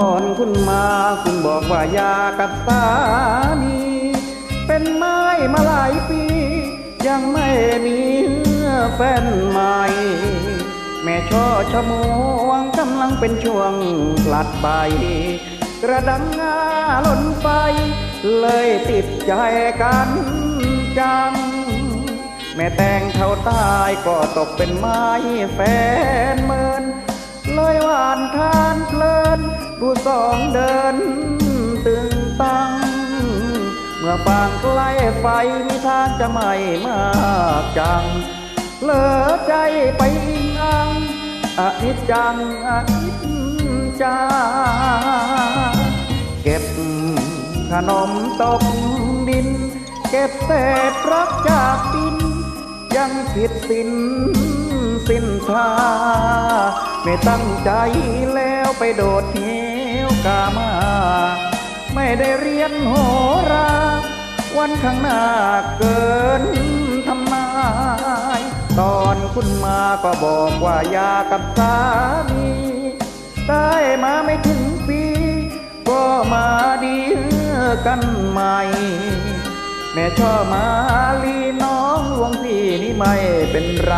ตอนคุณมาคุณบอกว่าอยากับสามี เป็นไม้มาหลายปี ยังไม่มีแฟนใหม่ แม่ช่อชะมวงกำลังเป็นช่วงผลัดใบ กระดังงาล้นไฟ เลยติดใจกันจัง แม่แต่งเขาตายก็ตกเป็นไม้แฟน นดูสองเดินตึงตัง เมื่อฟางใกล้ไฟมีทางจะไม่มากจัง เลอใจไปอิงอังอนิจจังอนิจจาเก็บขนมตกดิน เก็บเศษรักจากดิน ยังผิดสิน สิ้นทาไม่ตั้งใจแล้วไปโดดเหวกามา ไม่ได้เรียนโหรา วันข้างหน้าเกินทำนาย ตอนคุณมาก็บอกว่าอยากับสามีได้มาไม่ถึงปี ก็มาดีกันใหม่ แม่ชอบมาลีน้องหลวงพี่นี่ไม่เป็นไร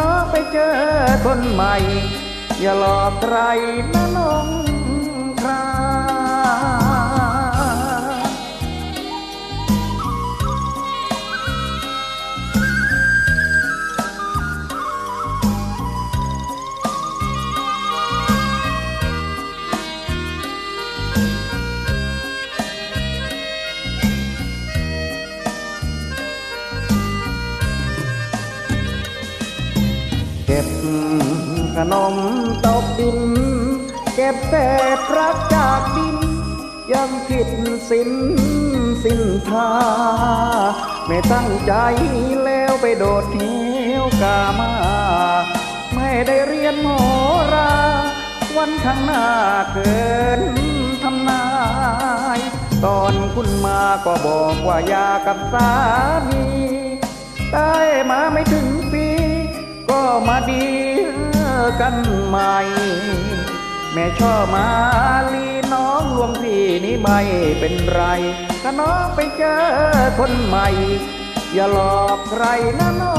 น้องไปเจอคนใหม่ อย่าหลอกใครนะน้อง ก็บขนมตกดิน เก็บเศษรักจากดิน ยังผิดสินสิ้นทา ไม่ตั้งใจแล้วไปโดดเหวกามา ไม่ได้เรียนโหรา วันข้างหน้าเกินทำนาย ตอนคุณมาก็บอกว่าอยากับสามี ได้มาไม่ถึงปี มาดีกันใหม่ แม่ชอบมาลีน้องหลวงพี่นี้ไม่เป็นไร ถ้าน้องไปเจอคนใหม่ อย่าหลอกใครนะน้อง